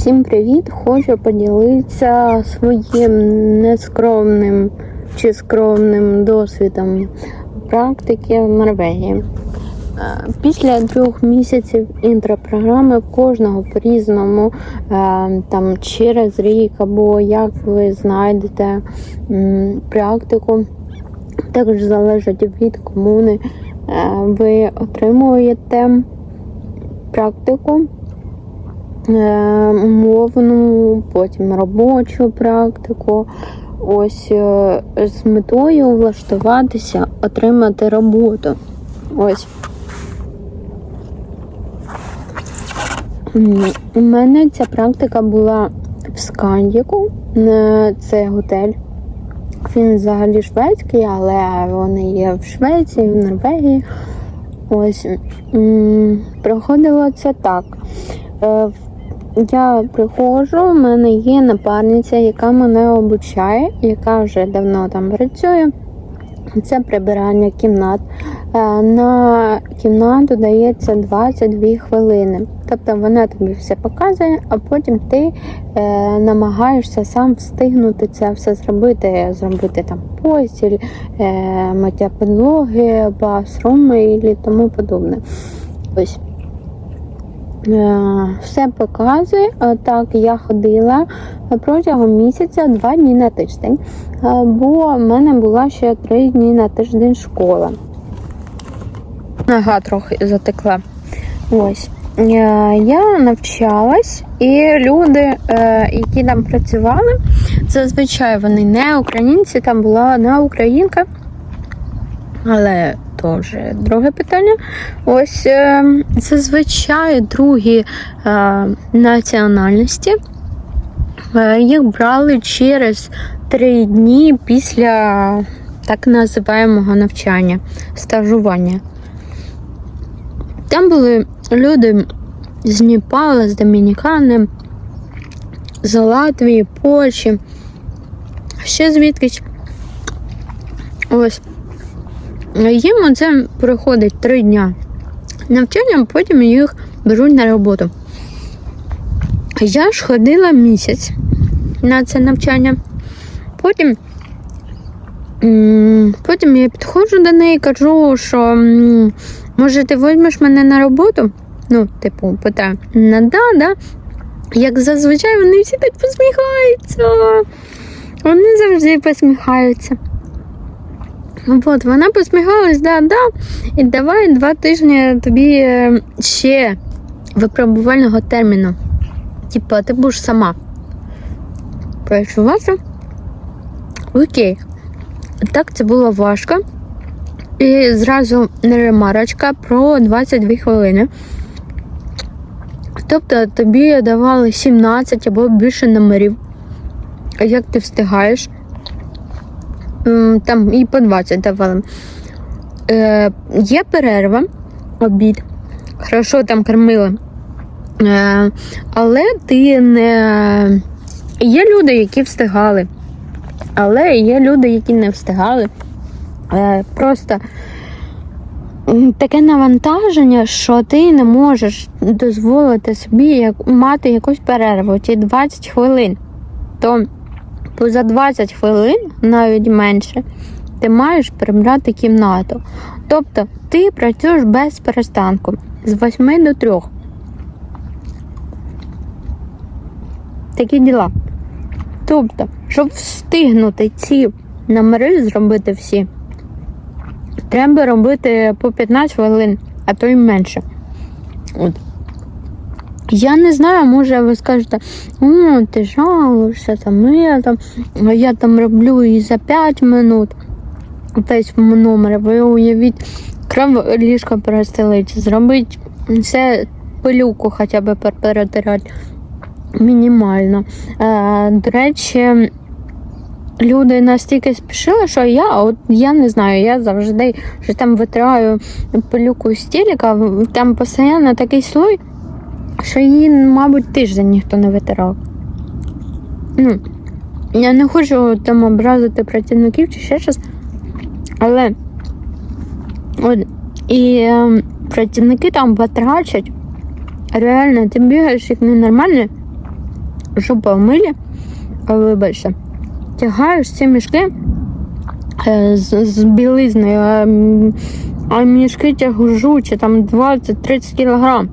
Всім привіт! Хочу поділитися своїм нескромним чи скромним досвідом практики в Норвегії. Е, Після трьох місяців інтропрограми кожного по-різному е, там через рік або як ви знайдете практику. Також залежить від комуни. Е, Ви отримуєте практику мовну, потім робочу практику. Ось е, з метою влаштуватися, отримати роботу. Ось. У мене ця практика була в Скандіку. Е, Це готель. Він взагалі шведський, але вони є в Швеції, в Норвегії. Ось проходило це так. Е, в- Я приходжу, в мене є напарниця, яка мене обучає, яка вже давно там працює. Це прибирання кімнат. Е, На кімнату дається 22 хвилини. Тобто вона тобі все показує, а потім ти е, намагаєшся сам встигнути це все зробити, зробити там постіль, е, миття підлоги, басруми і тому подобне. Ось. Е, Все показує. Е, Так, я ходила протягом місяця два дні на тиждень, Е, бо в мене була ще три дні на тиждень школа. Нога трохи затекла. Ось. Я навчалась, і люди, які там працювали, зазвичай вони не українці, там була одна українка. Але то вже друге питання. Ось е, зазвичай другі е, національності е, їх брали через три дні після так називаємого навчання, стажування. Там були люди з Непала, з Домінікани, з Латвії, Польщі, ще звідкись. Ось. Їм оце проходить три дня навчання, потім їх беруть на роботу. Я ж ходила місяць на це навчання. Потім, потім я підходжу до неї і кажу, що може ти візьмеш мене на роботу? Ну, типу, питаю, ну да, да. Як зазвичай вони всі так посміхаються. Вони завжди посміхаються. От, вона посміхалась, да, да. І давай два тижні тобі е, ще випробувального терміну. Типа, ти будеш сама. Працювати. Окей. Так, це було важко. І зразу ремарочка про 22 хвилини. Тобто тобі давали 17 або більше номерів. Як ти встигаєш? Там і по 20 давали. Е, є перерва, обід. Хорошо там кормили. Е, але ти не. Є люди, які встигали. Але є люди, які не встигали. Е, просто таке навантаження, що ти не можеш дозволити собі як, мати якусь перерву, ті 20 хвилин. То поза 20 хвилин, навіть менше, ти маєш прибрати кімнату. Тобто ти працюєш без перестанку з 8 до 3. Такі діла. Тобто, щоб встигнути ці номери зробити всі, треба робити по 15 хвилин, а то й менше. От. Я не знаю, може ви скажете, о, ти жалуєшся, там я там, я там роблю і за 5 минут. Весь номер, ви уявіть, кров ліжко перестелити, зробити все пилюку хоча б перетирати мінімально. Е, до речі, люди настільки спішили, що я, от я не знаю, я завжди що там витираю пилюку з телека, там постійно такий слой, що її, мабуть, тиждень ніхто не витирав. Ну, я не хочу там образити працівників чи ще щось, але от, і е, працівники там батрачать. Реально, ти бігаєш як ненормальний, жопа в милі, вибачте, тягаєш ці мішки е, з, з білизною, а, а мішки тягжучі, там 20-30 кілограм.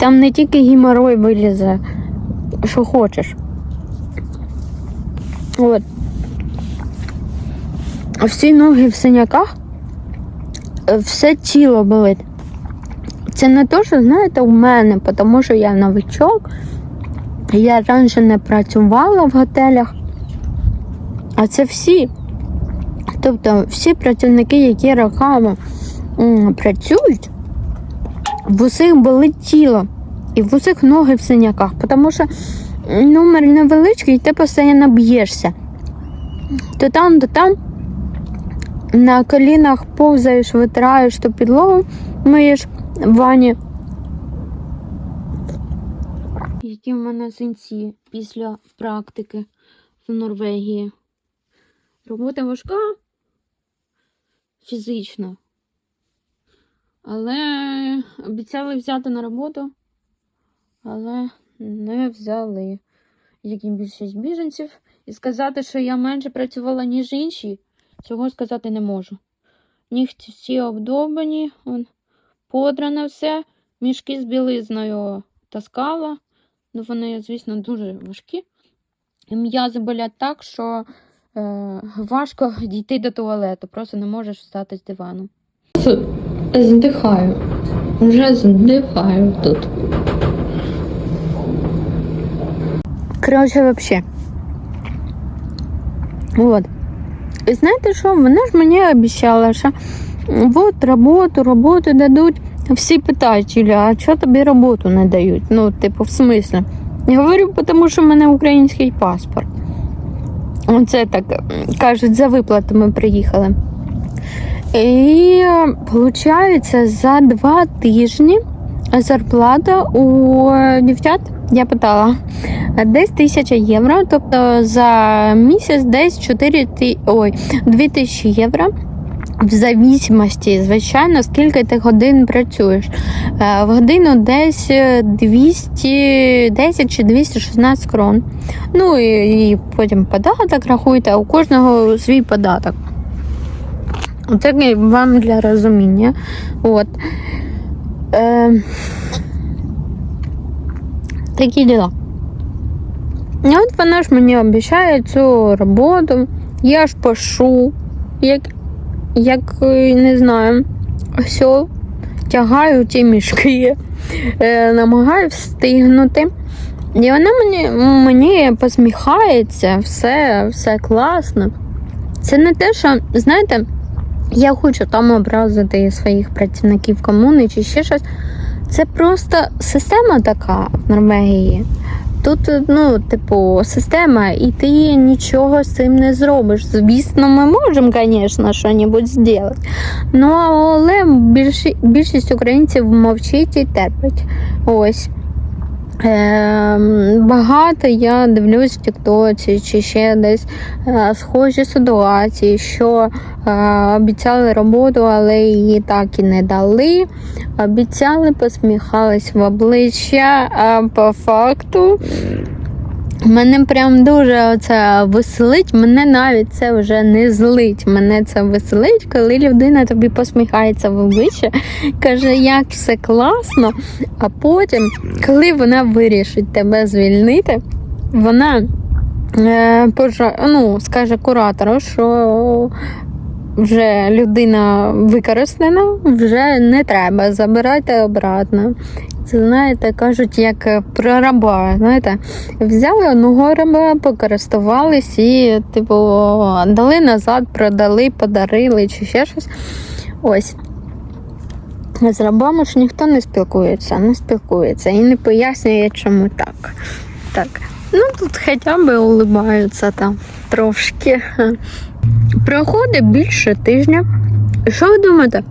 Там не тільки геморой вилізе, що хочеш. От. Всі ноги в синяках, е, все тіло болить. Це не то, що знаєте, у мене, тому що я новичок. Я раніше не працювала в готелях. А це всі. Тобто всі працівники, які роками працюють, в усіх болить тіло і в усіх ноги в синяках, тому що номер невеличкий, і ти постійно б'єшся. То там, то там на колінах повзаєш, витираєш ту підлогу, миєш в ванні. Які в мене синці після практики в Норвегії. Робота важка фізично. Але обіцяли взяти на роботу, але не взяли. Як і більшість біженців. І сказати, що я менше працювала, ніж інші, цього сказати не можу. Нігті всі обдобані, он, подране все, мішки з білизною таскала. Ну, вони, звісно, дуже важкі. М'язи болять так, що е, важко дійти до туалету, просто не можеш встати з дивану. Здихаю. Вже здихаю тут. Коротше, вообще. Вот. І знаєте що? Вона ж мені обіцяла, що от роботу, роботу дадуть. Всі питають, Юля, а чого тобі роботу не дають? Ну, типу, в смислі? Я говорю, тому що в мене український паспорт. Оце так кажуть, за виплатами приїхали. І виходить, за два тижні зарплата у е, дівчат, я питала, десь тисяча євро, тобто за місяць десь 4 ти... Ой, 2 тисячі євро. В зависимості, звичайно, скільки ти годин працюєш. Е, В годину десь е, 210 чи 216 крон. Ну і, і потім податок рахуйте, у кожного свій податок. Це вам для розуміння. От. Е, такі діла. І от вона ж мені обіцяє цю роботу. Я ж пишу, як, як е, не знаю, осьол, тягаю ті мішки, е, намагаю встигнути. І вона мені, мені посміхається, все, все класно. Це не те, що, знаєте, я хочу там образити своїх працівників комуни чи ще щось. Це просто система така в Норвегії. Тут, ну, типу, система, і ти нічого з цим не зробиш. Звісно, ми можемо, звісно, щось зробити. Ну, але більші, більшість українців мовчить і терпить. Ось. Е, багато я дивлюсь в Тіктоці чи ще десь е, схожі ситуації, що е, обіцяли роботу, але її так і не дали. Обіцяли, посміхались в обличчя, а по факту. Мене прям дуже це веселить, мене навіть це вже не злить. Мене це веселить, коли людина тобі посміхається в обличчя, каже, як все класно. А потім, коли вона вирішить тебе звільнити, вона е, пожа, ну, скаже куратору, що вже людина використана, вже не треба, забирайте обратно. Це знаєте, кажуть, як е, про раба. Знаєте, взяли одного раба, покористувались і, типу, дали назад, продали, подарили чи ще щось. Ось. З рабами ж ніхто не спілкується, не спілкується і не пояснює, чому так. Так. Ну тут хоча б улибаються там трошки. Проходить більше тижня. І що ви думаєте?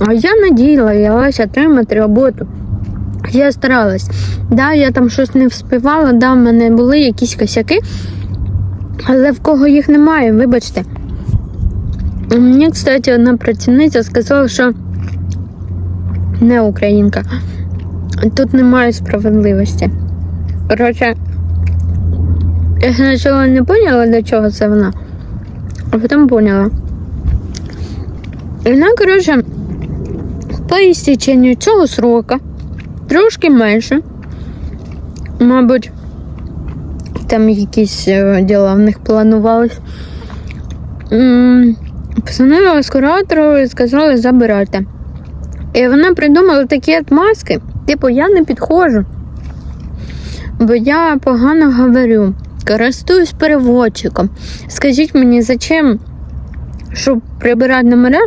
А я надіялася отримати роботу. Я старалась. Да, я там щось не вспівала, да, в мене були якісь косяки, але в кого їх немає, вибачте. Мені, кстати, одна працівниця сказала, що не українка. тут немає справедливості. Коротше, я спочатку не поняла, для чого це вона, а потім поняла. І вона, коротше, по істеченню цього срока, трошки менше, мабуть, там якісь е, діла в них планувались. Позвонила ескуратору і сказали забирайте. І вона придумала такі отмазки, типу, я не підходжу, бо я погано говорю, користуюсь переводчиком. Скажіть мені, зачем, щоб прибирати номера,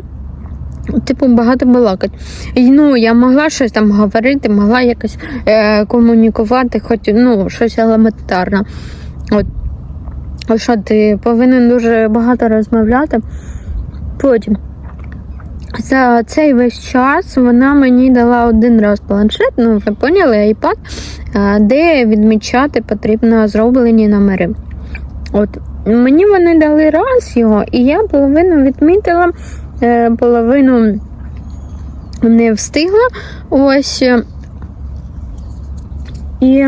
типу, багато балакати. І, ну, я могла щось там говорити, могла якось е, комунікувати, хоч ну, щось елементарне. От. Що ти повинен дуже багато розмовляти. Потім. За цей весь час вона мені дала один раз планшет, ну ви поняли, iPad, е, де відмічати потрібно зроблені номери. От мені вони дали раз його, і я половину відмітила, половину не встигла. Ось. е, І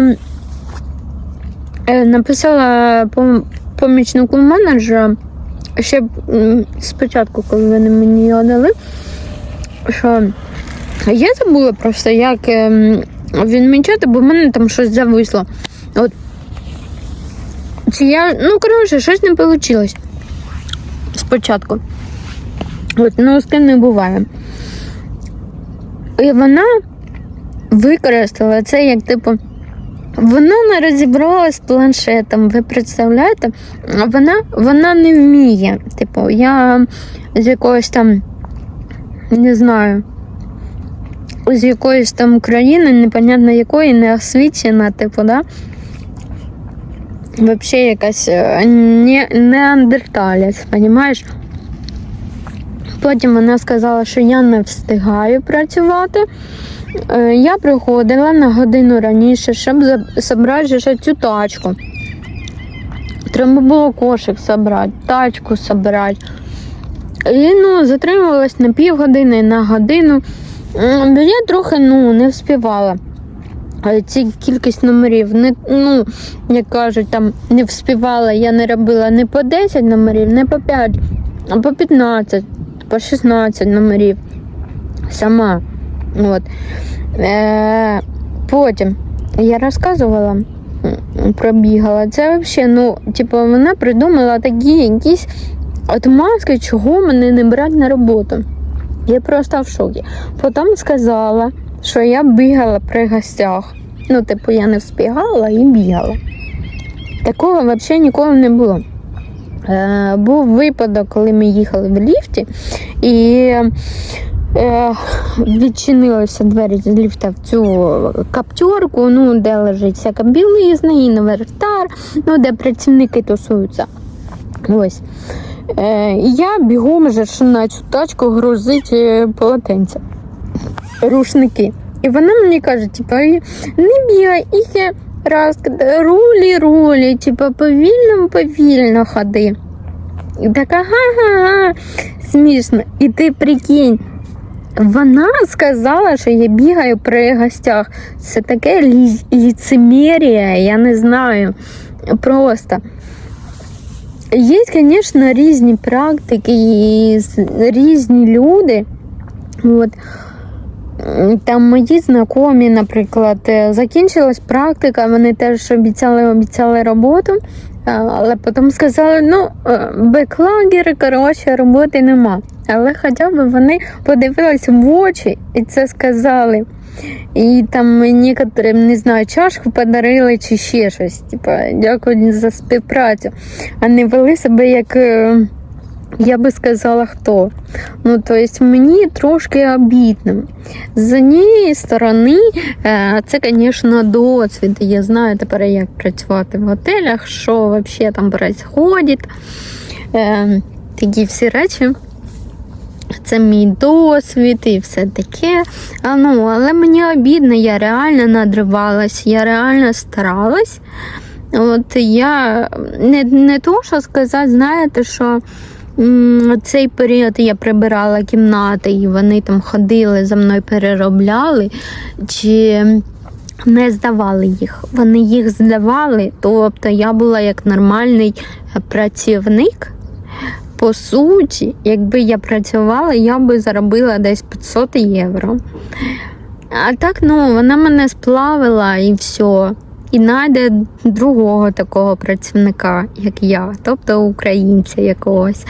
е, написала помічнику менеджера ще спочатку, коли вони мені його дали, що я забула просто, як відмічати, бо в мене там щось зависло. От. Чи я, ну, коротше, щось не вийшло спочатку. Ну, з ким не буває. І вона використала це як, типу, вона не розібралась з планшетом, ви представляєте? Вона, вона не вміє. Типу, я з якоїсь там, не знаю, з якоїсь там країни, непонятно якої, не освічена, типу, да? Взагалі якась е, не, неандерталець, розумієш? Потім вона сказала, що я не встигаю працювати. Е, Я приходила на годину раніше, щоб за- забрати ще цю тачку. Треба було кошик забрати, тачку забрати. І ну, затримувалась на півгодини, на годину. Я трохи ну, не вспівала. Е, Ці кількість номерів, не, ну, як кажуть, там не вспівала, я не робила не по 10 номерів, не по 5, а по 15, по 16 номерів. Сама. От. Е, потім я розказувала, пробігала. Це взагалі, ну, типу, вона придумала такі якісь отмазки, чого мене не брати на роботу. Я просто в шокі. Потім сказала, що я бігала при гостях. Ну, типу, я не вспігала і бігала. Такого взагалі ніколи не було. Е, був випадок, коли ми їхали в ліфті, і е, відчинилися двері з ліфта в цю каптерку, ну, де лежить всяка білизна, інвертар, ну, де працівники тусуються. Ось. Е, я бігом же на цю тачку грузить полотенця, рушники. І вона мені каже, типу, не бігай, і ще раз, рулі, рулі, типу, повільно, повільно ходи. І така га-га-га, смішно. І ти прикинь, вона сказала, що я бігаю при гостях. Це таке лі- ліцемірія, я не знаю. Просто. Є, звісно, різні практики і різні люди. От. Там мої знайомі, наприклад, е, закінчилась практика, вони теж обіцяли, обіцяли роботу, але потім сказали, ну, е, беклагери, коротше, роботи нема. Але хоча б вони подивились в очі і це сказали. І там некоторим, не знаю, чашку подарили чи ще щось. Типа, дякую за співпрацю. А не вели себе як. Я би сказала, хто. Ну, то есть мені трошки обідно. З однієї сторони, е, це, звісно, досвід. Я знаю тепер, як працювати в готелях, що взагалі там відбувається. Е, Такі всі речі. Це мій досвід і все таке. А, ну, але мені обідно, я реально надривалась, я реально старалась. От я не, не то, що сказати, знаєте, що цей період я прибирала кімнати, і вони там ходили за мною, переробляли, чи не здавали їх. Вони їх здавали, тобто я була як нормальний е, працівник. По суті, якби я працювала, я би заробила десь 500 євро. А так, ну, вона мене сплавила і все. І знайде другого такого працівника, як я, тобто українця якогось.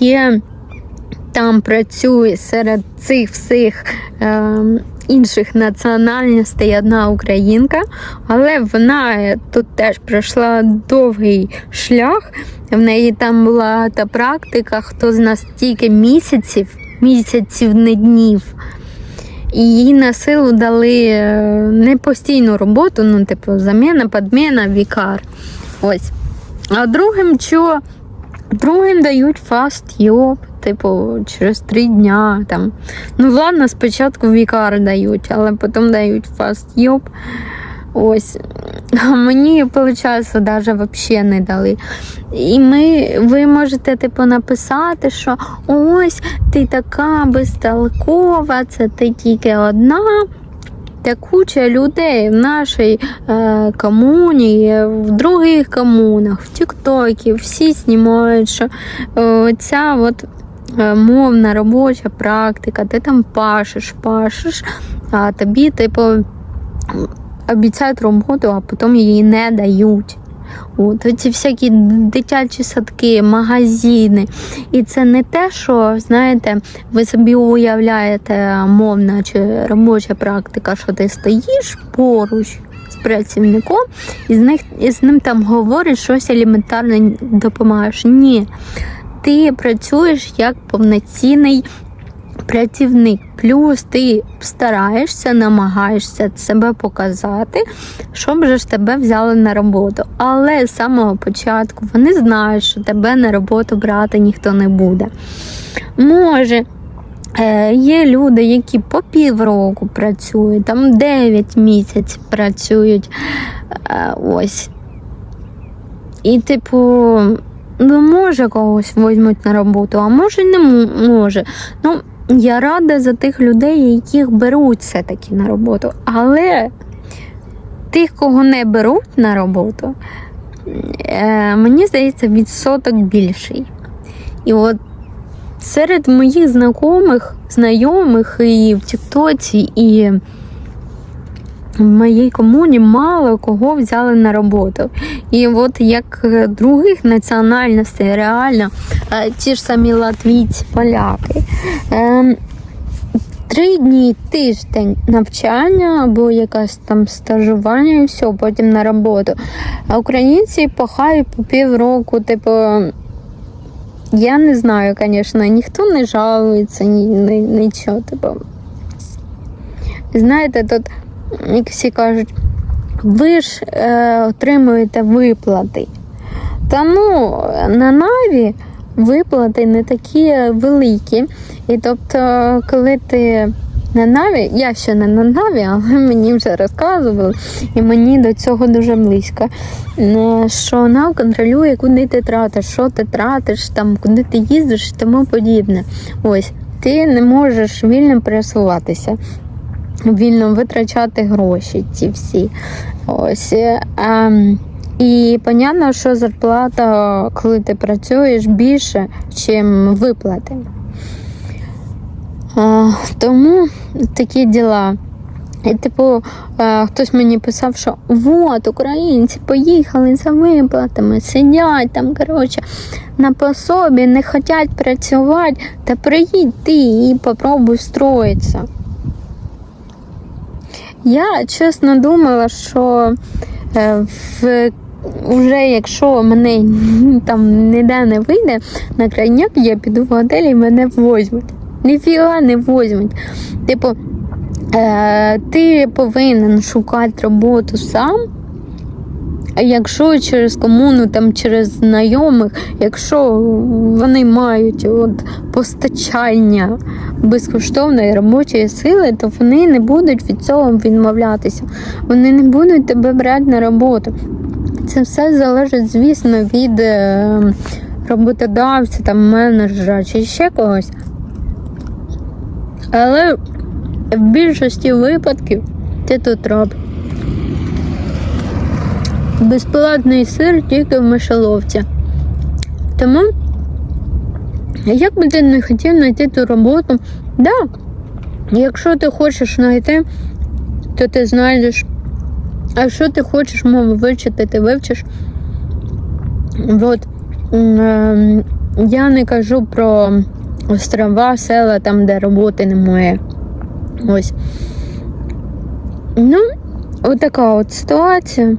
Є там працює серед цих всіх е, інших національностей одна українка, але вона е, тут теж пройшла довгий шлях. В неї там була та практика, хто з нас тільки місяців, місяців, не днів. І їй на силу дали е, не постійну роботу, ну, типу, заміна, підміна, вікар. Ось. А другим що? Другим дають фаст йоп, типу, через три дня. Там. Ну, ладно, спочатку вікар дають, але потім дають фаст йоп. Ось. Мені, виходить, навіть взагалі не дали. І ми, ви можете типу, написати, що ось ти така безтолкова, це ти тільки одна. Та куча людей в нашій е, комуні, в других комунах, в Тіктокі, всі знімають, що е, ця от е, мовна робоча практика, ти там пашеш, пашеш, а тобі, типу, обіцяють роботу, а потім її не дають. От, ці всякі дитячі садки, магазини. І це не те, що, знаєте, ви собі уявляєте мовна чи робоча практика, що ти стоїш поруч з працівником і з, них, і з ним там говориш щось елементарне допомагаєш. Ні. Ти працюєш як повноцінний працівник. Плюс ти стараєшся, намагаєшся себе показати, щоб ж тебе взяли на роботу. Але з самого початку вони знають, що тебе на роботу брати ніхто не буде. Може, е, є люди, які по півроку працюють, там 9 місяців працюють. Е, ось. І, типу, ну, може когось візьмуть на роботу, а може не може. Ну, я рада за тих людей, яких беруть все-таки на роботу. Але тих, кого не беруть на роботу, е, мені здається, відсоток більший. І от серед моїх знайомих, знайомих і в Тіктоці, і в моїй комуні мало кого взяли на роботу. І от як е, других національностей, реально, е, ті ж самі латвійці, поляки. Ем, Три дні тиждень навчання або якесь там стажування і все, потім на роботу. А українці пахають по півроку, типу. Я не знаю, звісно, ніхто не жалується, ні, ні, нічого. Типу. Знаєте, тут як всі кажуть, ви ж е, отримуєте виплати. Та ну, на Наві виплати не такі великі. І тобто, коли ти на Наві, я ще не на Наві, але мені вже розказували, і мені до цього дуже близько. е, Що Нав контролює, куди ти тратиш, що ти тратиш, там, куди ти їздиш і тому подібне. Ось, ти не можеш вільно пересуватися вільно витрачати гроші ці всі. Ось. ем, і понятно, що зарплата, коли ти працюєш, більше, ніж виплати. Тому такі діла. І, типу, е, хтось мені писав, що от українці поїхали за виплатами, сидять там, коротше, на пособі, не хочуть працювати, та приїдь ти і попробуй встроїтися. Я чесно думала, що е, в, вже якщо мене там ніде не вийде на крайняк, я піду в готель і мене возьмуть. Ніфіга не возьмуть. Типу, е, ти повинен шукати роботу сам. Якщо через комуну, там через знайомих, якщо вони мають от постачання безкоштовної робочої сили, то вони не будуть від цього відмовлятися. Вони не будуть тебе брати на роботу. Це все залежить, звісно, від е, роботодавця, там менеджера чи ще когось. Але в більшості випадків ти тут роб. Безплатний сир тільки в мишеловці. Тому, як би ти не хотів знайти ту роботу, да, якщо ти хочеш знайти, то ти знайдеш. А якщо ти хочеш мову вивчити, ти вивчиш. От, е, я не кажу про острова, села, там, де роботи немає. Ось. Ну, отака от ситуація.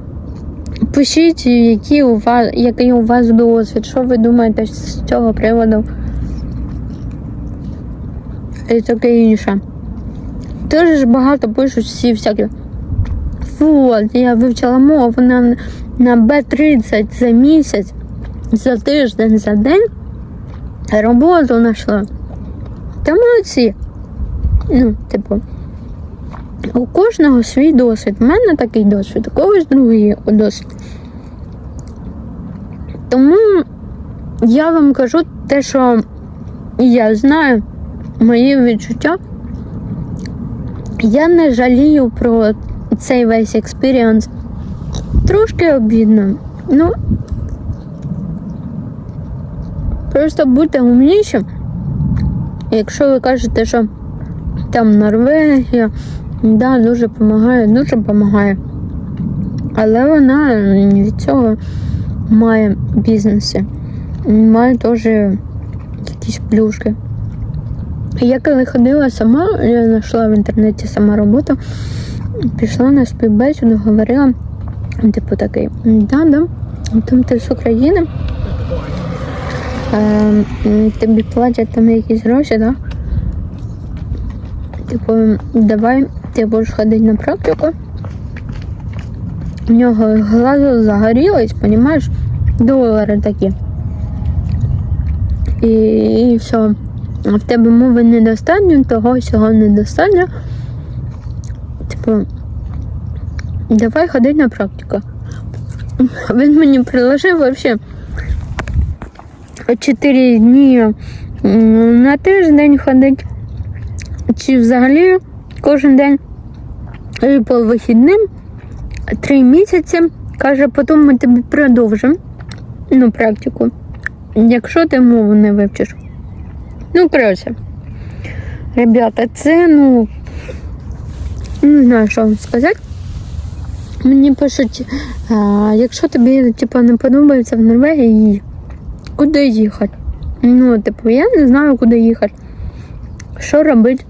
Пишіть, які у вас, який у вас досвід, що ви думаєте з цього приводу. І таке інше. Теж багато пишуть всі всякі. От я вивчила мову на, на Б30 за місяць, за тиждень, за день. Роботу знайшла. Та молодці. Ну, типу, у кожного свій досвід. У мене такий досвід, у когось другий досвід. Тому я вам кажу те, що я знаю, мої відчуття. Я не жалію про цей весь експіріанс. Трошки обідно. Ну, просто будьте умніші. Якщо ви кажете, що там Норвегія, да, дуже допомагає, дуже допомагає. Але вона від цього має бізнеси, має теж якісь плюшки. Я коли ходила сама, я знайшла в інтернеті сама роботу, пішла на співбесіду, говорила, типу такий, да, да, там ти з України, е, тобі платять там якісь гроші, да? Типу, давай ти будеш ходити на практику. У нього глаза загорілись, понімаєш, долари такі. І, і все. А в тебе мови недостатньо, того всього недостатньо. Типу, давай ходити на практику. Він мені приложив вообще 4 дні на тиждень ходить. Чи взагалі кожен день і по вихідним три місяці. Каже, потім ми тобі продовжимо ну, практику. Якщо ти мову не вивчиш. Ну, коротше, ребята, це, ну, не знаю, що вам сказати. Мені пишуть, а, якщо тобі типу, не подобається в Норвегії, куди їхати? Ну, типу, я не знаю, куди їхати. Що робити?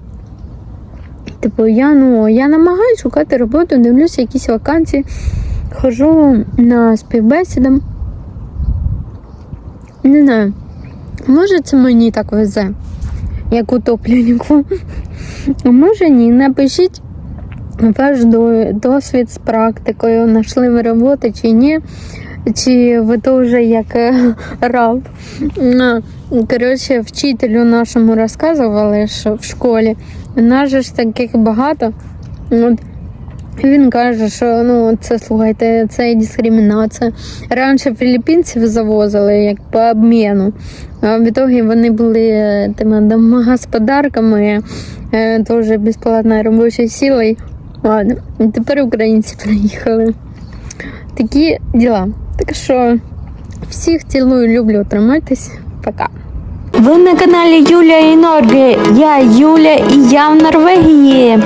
Типу, я ну я намагаюся шукати роботу, дивлюся якісь вакансії, хожу на співбесідам. Не знаю, може це мені так везе, як утопленнику. А може ні. Напишіть ваш досвід з практикою, знайшли ви роботи чи ні. Чи ви теж як е, раб. Коротше, вчителю нашому розказували, що в школі. У нас же ж таких багато. От. Він каже, що ну це слухайте, це дискримінація. Раніше філіппінців завозили як по обміну. А в ітогі вони були е, тими домогосподарками, е, теж безплатною робочою силою. Ладно, тепер українці приїхали. Такі діла. Так що всіх цілую, люблю, тримайтесь. Пока. Ви на каналі Юлія і Норги. Я Юля і я в Норвегії.